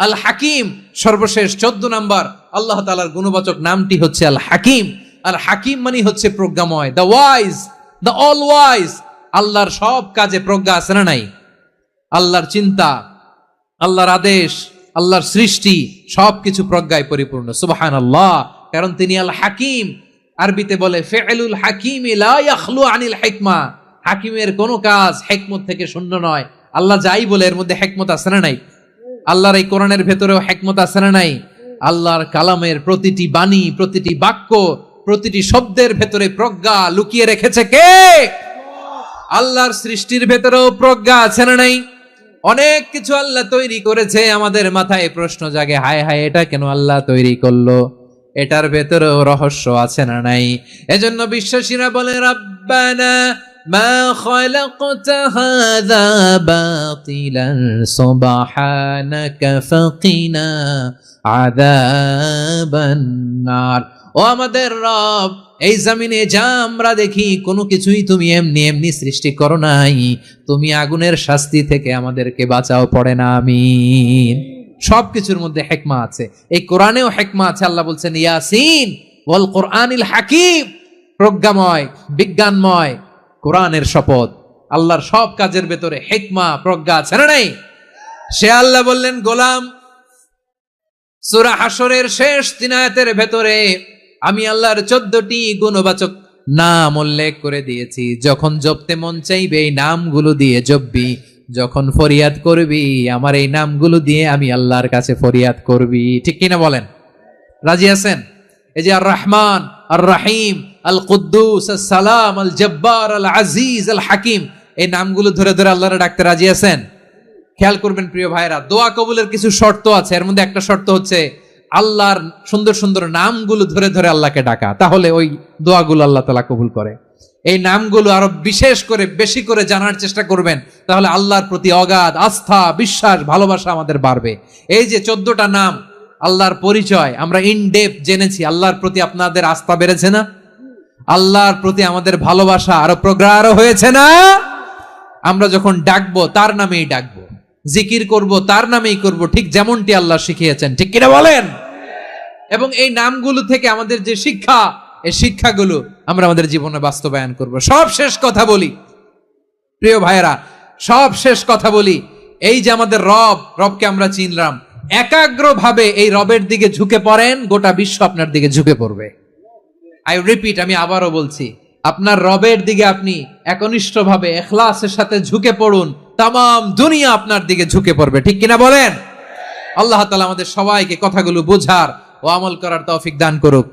আল হাকিম, সর্বশেষ চোদ্দ নাম্বার, আল্লাহ তালার গুণবাচক নামটি হচ্ছে আল হাকিম। আর হাকিম মানে হচ্ছে প্রজ্ঞাময় the wise the all wise আল্লাহর সব কাজে প্রজ্ঞা আছে না নাই? আল্লাহর চিন্তা, আল্লাহর আদেশ, আল্লাহর সৃষ্টি, সবকিছু প্রজ্ঞায় পরিপূর্ণ সুবাহান আল্লাহ কারণ তিনি আল হাকিম। আরবিতে বলে, ফেলুল হাকিম আনিল হেকমা। হাকিমের কোনো কাজ হেকমত থেকে শূন্য নয়। আল্লাহ যাই বলে, এর মধ্যে হেকমত আছে না নাই? আল্লাহর এই কোরআনের ভেতরেও হেকমত আছে না নাই? আল্লাহর কালামের প্রতিটি বাণী, প্রতিটি বাক্য, প্রতিটি শব্দের ভেতরে প্রজ্ঞা লুকিয়ে রেখেছে কে? আল্লাহর সৃষ্টির ভেতরেও প্রজ্ঞা আছে না নাই? অনেক কিছু আল্লাহ তৈরি করেছে, আমাদের মাথায় প্রশ্ন জাগে, হায় হায়, এটা কেন আল্লাহ তৈরি করল? এটার ভেতরেও রহস্য আছে না নাই? এজন্য বিশ্বাসীরা বলে, রাব্বানা মা খালাকতা হাযা বাতিলান সুবহানাকা ফাকিনা আযাবান নার। ও আমাদের রব, এই জমিনে যা আমরা দেখি, কোনো কিছুই তুমি এমনি এমনি সৃষ্টি করো নাই। তুমি আগুনের শাস্তি থেকে আমাদেরকে বাঁচাও, পড়ে না আমি সব কিছুর মধ্যে হেকমা আছে। এই কোরআনেও হেকমা আছে, আল্লাহ বলছেন, ইয়াসিন ওয়াল কোরআনিল হাকিম। প্রজ্ঞাময়, বিজ্ঞানময় কোরআনের শপথ। আল্লাহর সব কাজের ভেতরে হেকমা, প্রজ্ঞা আছে না নাই? সে আল্লাহ বললেন, গোলাম, সুরা হাসরের শেষ তিনায়াতের ভেতরে আমি আল্লাহর চোদ্দটি গুণবাচক নাম উল্লেখ করে দিয়েছি। যখন জপতে মন চাইবে, এই নামগুলো দিয়ে জপবি। যখন ফরিয়াদ করবি, আমার এই নামগুলো দিয়ে আমি আল্লাহর কাছে ফরিয়াদ করবি। ঠিক কিনা বলেন? রাজি আছেন? এই যে আর রহমান আর রাহিম আল কুদ্দুস আল সালাম আল জব্বার আল আজিজ আল হাকিম এই নামগুলো ধরে ধরে আল্লাহর ডাকতে রাজি আছেন? খেয়াল করবেন প্রিয় ভাইরা দোয়া কবুলের কিছু শর্ত আছে। এর মধ্যে একটা শর্ত হচ্ছে আল্লাহর সুন্দর সুন্দর নামগুলো ধরে ধরে আল্লাহকে ডাকা। তাহলে ওই দোয়াগুলো আল্লাহ তালা কবুল করে। এই নামগুলো আরও বিশেষ করে, বেশি করে জানার চেষ্টা করবেন, তাহলে আল্লাহর প্রতি অগাধ আস্থা, বিশ্বাস, ভালোবাসা আমাদের বাড়বে। এই যে চোদ্দটা নাম আল্লাহর পরিচয়, আমরা ইন ডেপ জেনেছি, আল্লাহর প্রতি আপনাদের আস্থা বেড়েছে না? আল্লাহর প্রতি আমাদের ভালোবাসা আরও প্রগাঢ় হয়েছে না? আমরা যখন ডাকবো, তার নামেই ডাকবো, জিকির করব, তার নামেই করব, ঠিক যেমনটি আল্লাহ শিখিয়েছেন, ঠিক কিনা বলেন? এবং এই নামগুলো থেকে আমাদের যে শিক্ষা, এই শিক্ষাগুলো আমরা আমাদের জীবনে বাস্তবায়ন করব। সব শেষ কথা বলি। প্রিয় ভাইয়েরা, সব শেষ কথা বলি। এই যে আমাদের রব, রবকে আমরা চিনলাম একাগ্রভাবে এই রবের দিকে ঝুঁকে পড়েন, গোটা বিশ্ব আপনার দিকে ঝুঁকে পড়বে। আই রিপিট আমি আবারও বলছি, আপনার রবের দিকে আপনি একনিষ্ঠভাবে, এখলাসের সাথে ঝুঁকে পড়ুন তাম দুনিয়া আপনার দিকে ঝুঁকে পড়বে। ঠিক কিনা বলেন? আল্লাহ তালা আমাদের সবাইকে কথাগুলো বোঝার ও আমল করার তৌফিক দান করুক।